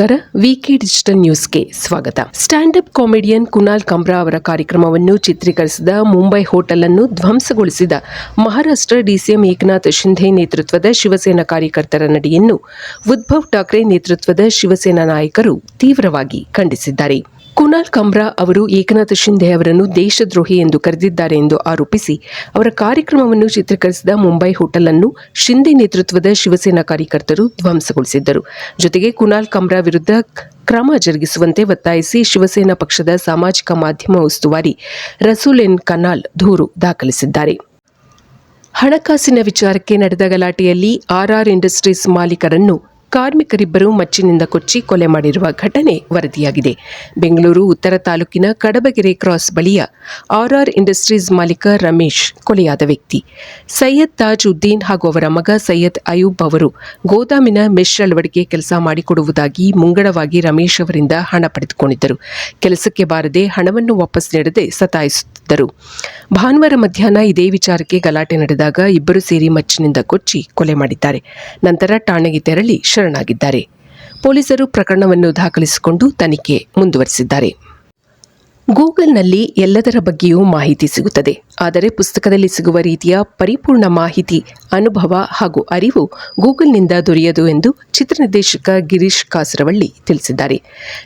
ನಮಸ್ಕಾರ. ವಿಕೆ ಡಿಜಿಟಲ್ ನ್ಯೂಸ್ಗೆ ಸ್ವಾಗತ. Stand up comedian Kunal Kamra ಅವರ ಕಾರ್ಯಕ್ರಮವನ್ನು ಚಿತ್ರೀಕರಿಸಿದ ಮುಂಬೈ ಹೋಟೆಲ್ ಅನ್ನು ಧ್ವಂಸಗೊಳಿಸಿದ ಮಹಾರಾಷ್ಟ್ರ ಡಿಸಿಎಂ ಏಕನಾಥ್ ಶಿಂಧೆ ನೇತೃತ್ವದ ಶಿವಸೇನಾ ಕಾರ್ಯಕರ್ತರ ನಡೆಯನ್ನು ಉದ್ಧವ್ ಠಾಕ್ರೆ ನೇತೃತ್ವದ ಶಿವಸೇನಾ ನಾಯಕರು ತೀವ್ರವಾಗಿ ಖಂಡಿಸಿದ್ದಾರೆ. ಕುನಾಲ್ ಕಮ್ರಾ ಅವರು ಏಕನಾಥ ಶಿಂಧೆ ಅವರನ್ನು ದೇಶದ್ರೋಹಿ ಎಂದು ಕರೆದಿದ್ದಾರೆ ಎಂದು ಆರೋಪಿಸಿ ಅವರ ಕಾರ್ಯಕ್ರಮವನ್ನು ಚಿತ್ರೀಕರಿಸಿದ ಮುಂಬೈ ಹೋಟೆಲ್ ಅನ್ನು ಶಿಂಧೆ ನೇತೃತ್ವದ ಶಿವಸೇನಾ ಕಾರ್ಯಕರ್ತರು ಧ್ವಂಸಗೊಳಿಸಿದ್ದರು. ಜೊತೆಗೆ ಕುನಾಲ್ ಕಮ್ರಾ ವಿರುದ್ಧ ಕ್ರಮ ಜರುಗಿಸುವಂತೆ ಒತ್ತಾಯಿಸಿ ಶಿವಸೇನಾ ಪಕ್ಷದ ಸಾಮಾಜಿಕ ಮಾಧ್ಯಮ ಉಸ್ತುವಾರಿ ರಸೂಲ್ ಎನ್ ಕನಾಲ್ ದೂರು ದಾಖಲಿಸಿದ್ದಾರೆ. ಹಣಕಾಸಿನ ವಿಚಾರಕ್ಕೆ ನಡೆದ ಗಲಾಟೆಯಲ್ಲಿ ಆರ್ಆರ್ ಇಂಡಸ್ಟ್ರೀಸ್ ಮಾಲೀಕರನ್ನು ಕಾರ್ಮಿಕರಿಬ್ಬರು ಮಚ್ಚಿನಿಂದ ಕೊಚ್ಚಿ ಕೊಲೆ ಮಾಡಿರುವ ಘಟನೆ ವರದಿಯಾಗಿದೆ. ಬೆಂಗಳೂರು, ಉತ್ತರ ತಾಲೂಕಿನ ಕಡಬಗೆರೆ ಕ್ರಾಸ್ ಬಳಿಯ ಆರ್ಆರ್ ಇಂಡಸ್ಟ್ರೀಸ್ ಮಾಲೀಕ ರಮೇಶ್ ಕೊಲೆಯಾದ ವ್ಯಕ್ತಿ. ಸೈಯದ್ ತಾಜ್ ಉದ್ದೀನ್ ಹಾಗೂ ಅವರ ಮಗ ಸೈಯದ್ ಅಯೂಬ್ ಅವರು ಗೋದಾಮಿನ ಮೆಶ್ ಅಳವಡಿಕೆ ಕೆಲಸ ಮಾಡಿಕೊಡುವುದಾಗಿ ಮುಂಗಡವಾಗಿ ರಮೇಶ್ ಅವರಿಂದ ಹಣ ಪಡೆದುಕೊಂಡಿದ್ದರು. ಕೆಲಸಕ್ಕೆ ಬಾರದೆ ಹಣವನ್ನು ವಾಪಸ್ ನೀಡದೆ ಸತಾಯಿಸುತ್ತಿದ್ದರು. ಭಾನುವಾರ ಮಧ್ಯಾಹ್ನ ಇದೇ ವಿಚಾರಕ್ಕೆ ಗಲಾಟೆ ನಡೆದಾಗ ಇಬ್ಬರು ಸೇರಿ ಮಚ್ಚಿನಿಂದ ಕೊಚ್ಚಿ ಕೊಲೆ ಮಾಡಿದ್ದಾರೆ. ನಂತರ ಠಾಣೆಗೆ ತೆರಳಿ ಶರಣಾಗಿದ್ದಾರೆ ಪೊಲೀಸರು ಪ್ರಕರಣವನ್ನು ದಾಖಲಿಸಿಕೊಂಡು ತನಿಖೆ ಮುಂದುವರೆಸಿದ್ದಾರೆ. ಗೂಗಲ್ನಲ್ಲಿ ಎಲ್ಲದರ ಬಗ್ಗೆಯೂ ಮಾಹಿತಿ ಸಿಗುತ್ತದೆ. ಆದರೆ ಪುಸ್ತಕದಲ್ಲಿ ಸಿಗುವ ರೀತಿಯ ಪರಿಪೂರ್ಣ ಮಾಹಿತಿ, ಅನುಭವ ಹಾಗೂ ಅರಿವು ಗೂಗಲ್ನಿಂದ ದೊರೆಯದು ಎಂದು ಚಿತ್ರ ನಿರ್ದೇಶಕ ಗಿರೀಶ್ ಕಾಸರವಳ್ಳಿ ತಿಳಿಸಿದ್ದಾರೆ.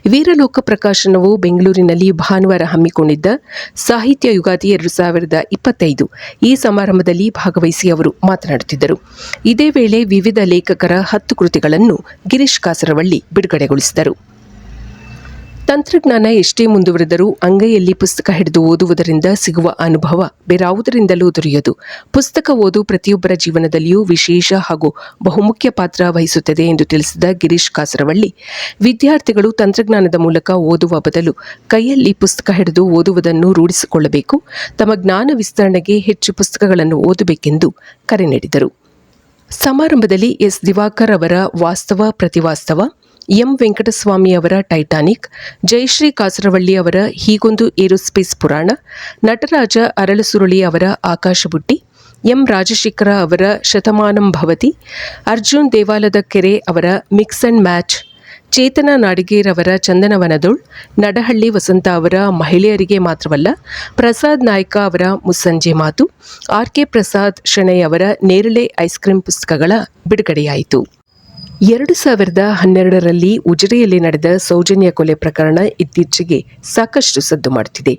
ವೀರಲೋಕ ಪ್ರಕಾಶನವು ಬೆಂಗಳೂರಿನಲ್ಲಿ ಭಾನುವಾರ ಹಮ್ಮಿಕೊಂಡಿದ್ದ ಸಾಹಿತ್ಯ ಯುಗಾದಿ ಎರಡು ಸಾವಿರದ ಇಪ್ಪತ್ತೈದು ಈ ಸಮಾರಂಭದಲ್ಲಿ ಭಾಗವಹಿಸಿ ಅವರು ಮಾತನಾಡುತ್ತಿದ್ದರು. ಇದೇ ವೇಳೆ ವಿವಿಧ ಲೇಖಕರ ಹತ್ತು ಕೃತಿಗಳನ್ನು ಗಿರೀಶ್ ಕಾಸರವಳ್ಳಿ ಬಿಡುಗಡೆಗೊಳಿಸಿದರು. ತಂತ್ರಜ್ಞಾನ ಎಷ್ಟೇ ಮುಂದುವರೆದರೂ ಅಂಗೈಯಲ್ಲಿ ಪುಸ್ತಕ ಹಿಡಿದು ಓದುವುದರಿಂದ ಸಿಗುವ ಅನುಭವ ಬೇರಾವುದರಿಂದಲೂ ದೊರೆಯದು. ಪುಸ್ತಕ ಓದು ಪ್ರತಿಯೊಬ್ಬರ ಜೀವನದಲ್ಲಿಯೂ ವಿಶೇಷ ಹಾಗೂ ಬಹುಮುಖ್ಯ ಪಾತ್ರ ವಹಿಸುತ್ತದೆ ಎಂದು ತಿಳಿಸಿದ ಗಿರೀಶ್ ಕಾಸರವಳ್ಳಿ. ವಿದ್ಯಾರ್ಥಿಗಳು ತಂತ್ರಜ್ಞಾನದ ಮೂಲಕ ಓದುವ ಬದಲು ಕೈಯಲ್ಲಿ ಪುಸ್ತಕ ಹಿಡಿದು ಓದುವುದನ್ನು ರೂಢಿಸಿಕೊಳ್ಳಬೇಕು. ತಮ್ಮ ಜ್ಞಾನ ವಿಸ್ತರಣೆಗೆ ಹೆಚ್ಚು ಪುಸ್ತಕಗಳನ್ನು ಓದಬೇಕೆಂದು ಕರೆ ನೀಡಿದರು. ಸಮಾರಂಭದಲ್ಲಿ ಎಸ್ ದಿವಾಕರ್ ಅವರ ವಾಸ್ತವ ಪ್ರತಿವಾಸ್ತವ ಎಂ ವೆಂಕಟಸ್ವಾಮಿ ಅವರ ಟೈಟಾನಿಕ್ ಜಯಶ್ರೀ ಕಾಸರವಳ್ಳಿ ಅವರ ಹೀಗೊಂದು ಏರೋಸ್ಪೇಸ್ ಪುರಾಣ, ನಟರಾಜ ಅರಳಸುರುಳಿ ಅವರ ಆಕಾಶಬುಟ್ಟಿ, ಎಂ ರಾಜಶೇಖರ ಅವರ ಶತಮಾನಂ ಭವತಿ, ಅರ್ಜುನ್ ದೇವಾಲದ ಕೆರೆ ಅವರ mix and match, Chetana Nadiger ಅವರ ಚಂದನವನದೊಳ್, ನಡಹಳ್ಳಿ ವಸಂತ ಅವರ ಮಹಿಳೆಯರಿಗೆ ಮಾತ್ರವಲ್ಲ, ಪ್ರಸಾದ್ ನಾಯ್ಕ ಅವರ ಮುಸ್ಸಂಜೆ ಮಾತು, ಆರ್ ಕೆ ಪ್ರಸಾದ್ ಶೆಣೈ ಅವರ ನೇರಳೆ ಐಸ್ ಕ್ರೀಂ ಪುಸ್ತಕಗಳ ಬಿಡುಗಡೆಯಾಯಿತು. ಎರಡು ಸಾವಿರದ ಹನ್ನೆರಡರಲ್ಲಿ ಉಜಿರೆಯಲ್ಲಿ ನಡೆದ ಸೌಜನ್ಯ ಕೊಲೆ ಪ್ರಕರಣ ಇತ್ತೀಚೆಗೆ ಸಾಕಷ್ಟು ಸದ್ದು ಮಾಡುತ್ತಿದೆ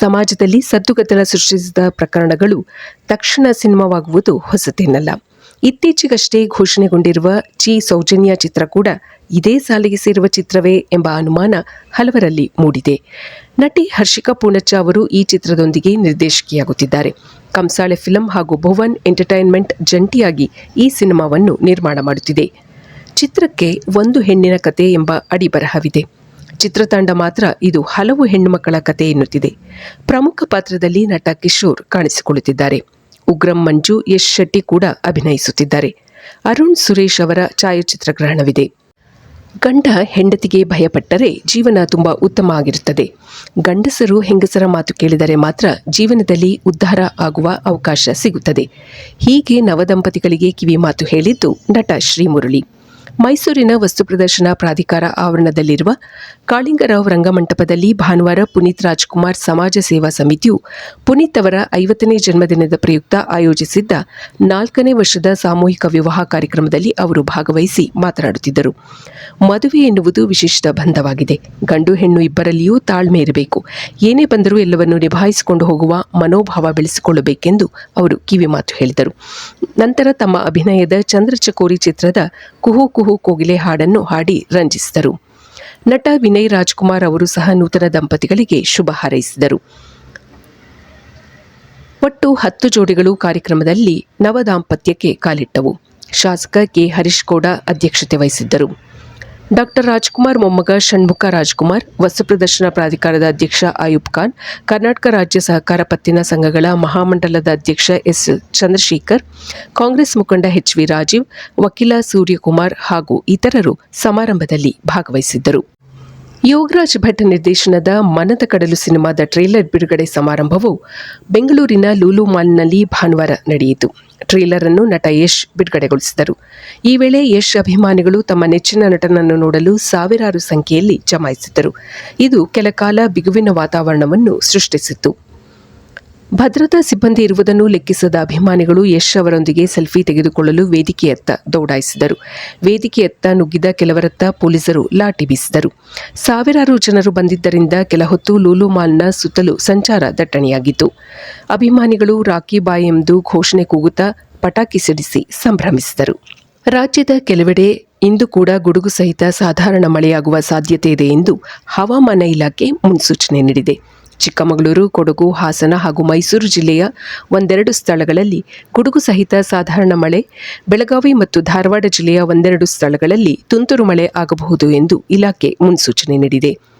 ಸಮಾಜದಲ್ಲಿ ಸದ್ದುಗದ್ದಲ ಸೃಷ್ಟಿಸಿದ ಪ್ರಕರಣಗಳು ತಕ್ಷಣ ಸಿನಿಮಾವಾಗುವುದು ಹೊಸತೇನಲ್ಲ. ಇತ್ತೀಚೆಗಷ್ಟೇ ಘೋಷಣೆಗೊಂಡಿರುವ ಚಿ ಸೌಜನ್ಯ ಚಿತ್ರ ಕೂಡ ಇದೇ ಸಾಲಿಗೆ ಸೇರುವ ಚಿತ್ರವೇ ಎಂಬ ಅನುಮಾನ ಹಲವರಲ್ಲಿ ಮೂಡಿದೆ. ನಟಿ ಹರ್ಷಿಕಾ ಪೂಣಚ್ಚ ಅವರು ಈ ಚಿತ್ರದೊಂದಿಗೆ ನಿರ್ದೇಶಕಿಯಾಗುತ್ತಿದ್ದಾರೆ. ಕಂಸಾಳೆ ಫಿಲಂ ಹಾಗೂ ಭುವನ್ ಎಂಟರ್ಟೈನ್ಮೆಂಟ್ ಜಂಟಿಯಾಗಿ ಈ ಸಿನಿಮಾವನ್ನು ನಿರ್ಮಾಣ ಮಾಡುತ್ತಿದೆ. ಚಿತ್ರಕ್ಕೆ ಒಂದು ಹೆಣ್ಣಿನ ಕತೆ ಎಂಬ ಅಡಿಬರಹವಿದೆ. ಚಿತ್ರತಂಡ ಮಾತ್ರ ಇದು ಹಲವು ಹೆಣ್ಣುಮಕ್ಕಳ ಕತೆ ಎನ್ನುತ್ತಿದೆ. ಪ್ರಮುಖ ಪಾತ್ರದಲ್ಲಿ ನಟ ಕಿಶೋರ್ ಕಾಣಿಸಿಕೊಳ್ಳುತ್ತಿದ್ದಾರೆ. ಉಗ್ರಂ ಮಂಜು, ಯಶ್ ಶೆಟ್ಟಿ ಕೂಡ ಅಭಿನಯಿಸುತ್ತಿದ್ದಾರೆ. ಅರುಣ್ ಸುರೇಶ್ ಅವರ ಛಾಯಾಚಿತ್ರಗ್ರಹಣವಿದೆ ಗಂಡ ಹೆಂಡತಿಗೆ ಭಯಪಟ್ಟರೆ ಜೀವನ ತುಂಬ ಉತ್ತಮ ಆಗಿರುತ್ತದೆ. ಗಂಡಸರು ಹೆಂಗಸರ ಮಾತು ಕೇಳಿದರೆ ಮಾತ್ರ ಜೀವನದಲ್ಲಿ ಉದ್ಧಾರ ಆಗುವ ಅವಕಾಶ ಸಿಗುತ್ತದೆ. ಹೀಗೆ ನವದಂಪತಿಗಳಿಗೆ ಕಿವಿ ಮಾತು ಹೇಳಿದ್ದು ನಟ ಶ್ರೀಮುರಳಿ. ಮೈಸೂರಿನ ವಸ್ತು ಪ್ರದರ್ಶನ ಪ್ರಾಧಿಕಾರ ಆವರಣದಲ್ಲಿರುವ ಕಾಳಿಂಗರಾವ್ ರಂಗಮಂಟಪದಲ್ಲಿ ಭಾನುವಾರ ಪುನೀತ್ ರಾಜ್ಕುಮಾರ್ ಸಮಾಜ ಸೇವಾ ಸಮಿತಿಯು ಪುನೀತ್ ಅವರ ಐವತ್ತನೇ ಜನ್ಮದಿನದ ಪ್ರಯುಕ್ತ ಆಯೋಜಿಸಿದ್ದ ನಾಲ್ಕನೇ ವರ್ಷದ ಸಾಮೂಹಿಕ ವಿವಾಹ ಕಾರ್ಯಕ್ರಮದಲ್ಲಿ ಅವರು ಭಾಗವಹಿಸಿ ಮಾತನಾಡುತ್ತಿದ್ದರು. ಮದುವೆ ಎನ್ನುವುದು ವಿಶಿಷ್ಟ ಬಂಧವಾಗಿದೆ. ಗಂಡು ಹೆಣ್ಣು ಇಬ್ಬರಲ್ಲಿಯೂ ತಾಳ್ಮೆ ಇರಬೇಕು. ಏನೇ ಬಂದರೂ ಎಲ್ಲವನ್ನು ನಿಭಾಯಿಸಿಕೊಂಡು ಹೋಗುವ ಮನೋಭಾವ ಬೆಳೆಸಿಕೊಳ್ಳಬೇಕೆಂದು ಅವರು ಕಿವಿಮಾತು ಹೇಳಿದರು. ನಂತರ ತಮ್ಮ ಅಭಿನಯದ ಚಂದ್ರಚಕೋರಿ ಚಿತ್ರದ ಕುಹು ಕುಹು ಕೋಗಿಲೆ ಹಾಡನ್ನು ಹಾಡಿ ರಂಜಿಸಿದರು. ನಟ ವಿನಯ್ ರಾಜ್ಕುಮಾರ್ ಅವರು ಸಹ ನೂತನ ದಂಪತಿಗಳಿಗೆ ಶುಭ ಹಾರೈಸಿದರು. ಒಟ್ಟು ಹತ್ತು ಜೋಡಿಗಳು ಕಾರ್ಯಕ್ರಮದಲ್ಲಿ ನವ ದಾಂಪತ್ಯಕ್ಕೆ ಕಾಲಿಟ್ಟವು. ಶಾಸಕ ಕೆ ಹರೀಶ್ ಗೌಡ ಅಧ್ಯಕ್ಷತೆ ವಹಿಸಿದ್ದರು. ಡಾಕ್ಟರ್ ರಾಜ್ಕುಮಾರ್ ಮೊಮ್ಮಗ ಷಣ್ಮುಖ ರಾಜ್ಕುಮಾರ್, ವಸ್ತು ಪ್ರದರ್ಶನ ಪ್ರಾಧಿಕಾರದ ಅಧ್ಯಕ್ಷ ಆಯುಬ್ ಖಾನ್, ಕರ್ನಾಟಕ ರಾಜ್ಯ ಸಹಕಾರ ಪತ್ತಿನ ಸಂಘಗಳ ಮಹಾಮಂಡಲದ ಅಧ್ಯಕ್ಷ ಎಸ್ ಚಂದ್ರಶೇಖರ್, ಕಾಂಗ್ರೆಸ್ ಮುಖಂಡ ಎಚ್ ವಿ ರಾಜೀವ್, ವಕೀಲ ಸೂರ್ಯಕುಮಾರ್ ಹಾಗೂ ಇತರರು ಸಮಾರಂಭದಲ್ಲಿ ಭಾಗವಹಿಸಿದ್ದರು. ಯೋಗರಾಜ್ ಭಟ್ ನಿರ್ದೇಶನದ ಮನದ ಕಡಲು ಸಿನಿಮಾದ ಟ್ರೇಲರ್ ಬಿಡುಗಡೆ ಸಮಾರಂಭವು ಬೆಂಗಳೂರಿನ ಲೂಲು ಮಾಲ್ನಲ್ಲಿ ಭಾನುವಾರ ನಡೆಯಿತು. ಟ್ರೇಲರ್ ಅನ್ನು ನಟ ಯಶ್ ಬಿಡುಗಡೆಗೊಳಿಸಿದರು. ಈ ವೇಳೆ ಯಶ್ ಅಭಿಮಾನಿಗಳು ತಮ್ಮ ನೆಚ್ಚಿನ ನಟನನ್ನು ನೋಡಲು ಸಾವಿರಾರು ಸಂಖ್ಯೆಯಲ್ಲಿ ಜಮಾಯಿಸಿದ್ದರು. ಇದು ಕೆಲ ಕಾಲ ಬಿಗುವಿನ ವಾತಾವರಣವನ್ನು ಸೃಷ್ಟಿಸಿತ್ತು. ಭದ್ರತಾ ಸಿಬ್ಬಂದಿ ಇರುವುದನ್ನು ಲೆಕ್ಕಿಸದ ಅಭಿಮಾನಿಗಳು ಯಶ್ ಅವರೊಂದಿಗೆ ಸೆಲ್ಫಿ ತೆಗೆದುಕೊಳ್ಳಲು ವೇದಿಕೆಯತ್ತ ದೌಡಾಯಿಸಿದರು. ವೇದಿಕೆಯತ್ತ ನುಗ್ಗಿದ ಕೆಲವರತ್ತ ಪೊಲೀಸರು ಲಾಠಿ ಬೀಸಿದರು. ಸಾವಿರಾರು ಜನರು ಬಂದಿದ್ದರಿಂದ ಕೆಲ ಹೊತ್ತು ಲೂಲು ಮಾಲ್ನ ಸುತ್ತಲೂ ಸಂಚಾರ ದಟ್ಟಣೆಯಾಗಿತ್ತು. ಅಭಿಮಾನಿಗಳು ರಾಕಿ ಬಾಯ್ ಎಂದು ಘೋಷಣೆ ಕೂಗುತ್ತಾ ಪಟಾಕಿ ಸಿಡಿಸಿ ಸಂಭ್ರಮಿಸಿದರು. ರಾಜ್ಯದ ಕೆಲವೆಡೆ ಇಂದು ಕೂಡ ಗುಡುಗು ಸಹಿತ ಸಾಧಾರಣ ಮಳೆಯಾಗುವ ಸಾಧ್ಯತೆ ಇದೆ ಎಂದು ಹವಾಮಾನ ಇಲಾಖೆ ಮುನ್ಸೂಚನೆ ನೀಡಿದೆ. ಚಿಕ್ಕಮಗಳೂರು, ಕೊಡಗು, ಹಾಸನ ಹಾಗೂ ಮೈಸೂರು ಜಿಲ್ಲೆಯ ಒಂದೆರಡು ಸ್ಥಳಗಳಲ್ಲಿ ಗುಡುಗು ಸಹಿತ ಸಾಧಾರಣ ಮಳೆ, ಬೆಳಗಾವಿ ಮತ್ತು ಧಾರವಾಡ ಜಿಲ್ಲೆಯ ಒಂದೆರಡು ಸ್ಥಳಗಳಲ್ಲಿ ತುಂತುರು ಮಳೆ ಆಗಬಹುದು ಎಂದು ಇಲಾಖೆ ಮುನ್ಸೂಚನೆ ನೀಡಿದೆ.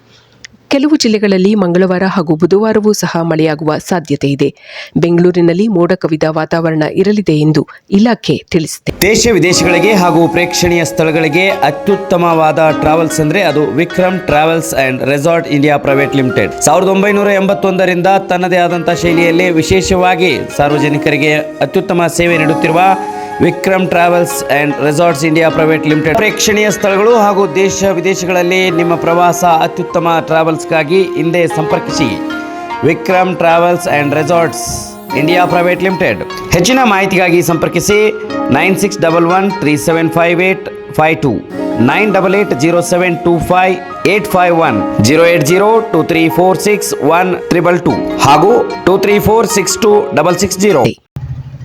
ಕೆಲವು ಜಿಲ್ಲೆಗಳಲ್ಲಿ ಮಂಗಳವಾರ ಹಾಗೂ ಬುಧವಾರವೂ ಸಹ ಮಳೆಯಾಗುವ ಸಾಧ್ಯತೆ ಇದೆ. ಬೆಂಗಳೂರಿನಲ್ಲಿ ಮೋಡ ಕವಿದ ವಾತಾವರಣ ಇರಲಿದೆ ಎಂದು ಇಲಾಖೆ ತಿಳಿಸಿದೆ. ದೇಶ ವಿದೇಶಗಳಿಗೆ ಹಾಗೂ ಪ್ರೇಕ್ಷಣೀಯ ಸ್ಥಳಗಳಿಗೆ ಅತ್ಯುತ್ತಮವಾದ ಟ್ರಾವೆಲ್ಸ್ ಅಂದ್ರೆ ಅದು Vikram travels and resort India private limited. ಸಾವಿರದ ಒಂಬೈನೂರ ಎಂಬತ್ತೊಂದರಿಂದ ತನ್ನದೇ ಆದಂತಹ ಶೈಲಿಯಲ್ಲಿ ವಿಶೇಷವಾಗಿ ಸಾರ್ವಜನಿಕರಿಗೆ ಅತ್ಯುತ್ತಮ ಸೇವೆ ನೀಡುತ್ತಿರುವ Vikram travels and resorts India private limited. ಪ್ರೇಕ್ಷಣೀಯ ಸ್ಥಳಗಳು ಹಾಗೂ ದೇಶ ವಿದೇಶಗಳಲ್ಲಿ ನಿಮ್ಮ ಪ್ರವಾಸ ಅತ್ಯುತ್ತಮ ಟ್ರಾವೆಲ್ಸ್ಗಾಗಿ ಹಿಂದೆ ಸಂಪರ್ಕಿಸಿ. Vikram travels and resorts India private limited. ಹೆಚ್ಚಿನ ಮಾಹಿತಿಗಾಗಿ ಸಂಪರ್ಕಿಸಿ nine six double one three seven five eight five two. Nine double eight zero seven two five eight five one zero eight zero two three four six one triple two ಹಾಗೂ two three four six two double six zero.